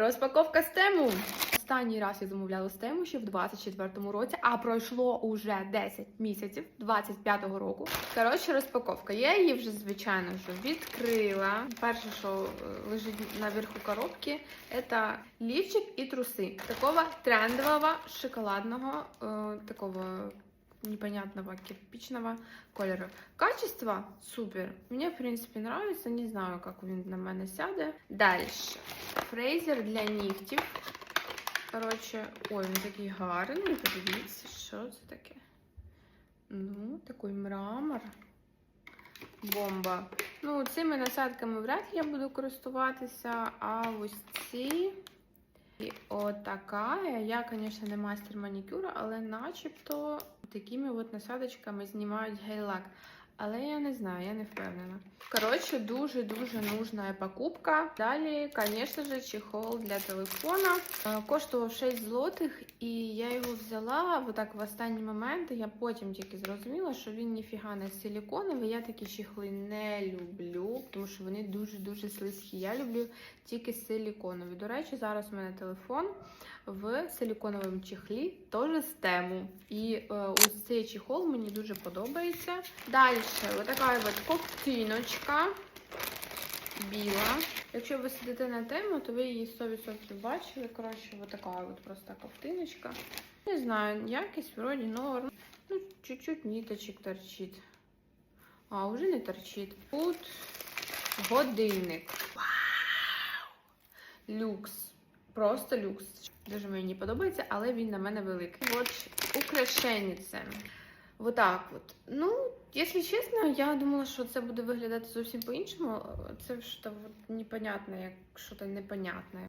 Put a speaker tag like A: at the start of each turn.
A: Розпаковка з тему. Останній раз я замовляла з тему ще в 24-му році, а пройшло уже 10 місяців 25-го року. Коротше, розпаковка. Я її вже, звичайно, вже відкрила. Перше, що е, лежить наверху коробки, це лівчик і труси. Такого трендового шоколадного, э, такого непонятного кирпичного колера. Качество супер. Мне, в принципе, нравится. Не знаю, как він на мене сяде. Дальше. Фрейзер для нігтів. Коротше, ой, він такий гарний. Подивіться, що це таке. Ну, такий мрамор. Бомба. Ну, цими насадками вряд ли я буду користуватися, а ось ці. І отака. Я, звісно, не мастер манікюра, але начебто такими от насадочками знімають гель-лак. Але я не знаю, я не впевнена. Коротше, дуже-дуже нужна покупка. Далі, звісно ж, чехол для телефона. Е, Коштував 6 злотих, і я його взяла отак в останній момент. Я потім тільки зрозуміла, що він ніфіга не силіконовий. Я такі чехли не люблю, тому що вони дуже-дуже слизькі. Я люблю тільки силіконові. До речі, зараз у мене телефон в силіконовому чехлі, теж з тему. І е, ось цей чехол мені дуже подобається. Далі, отака от ковтиночка біла. Якщо ви сидите на тему, то ви її 100% бачили. Коротше, отака от просто ковтиночка. Не знаю, якість вроді норм. Ну, чуть-чуть ниточек торчить. А, уже не торчить. Тут годинник. Вау! Люкс. Просто люкс. Дуже мені подобається, але він на мене великий. От украшенниця. Вот так от. Ну, якщо чесно, я думала, що це буде виглядати зовсім по-іншому. Це ж от непонятне, як щось непонятне.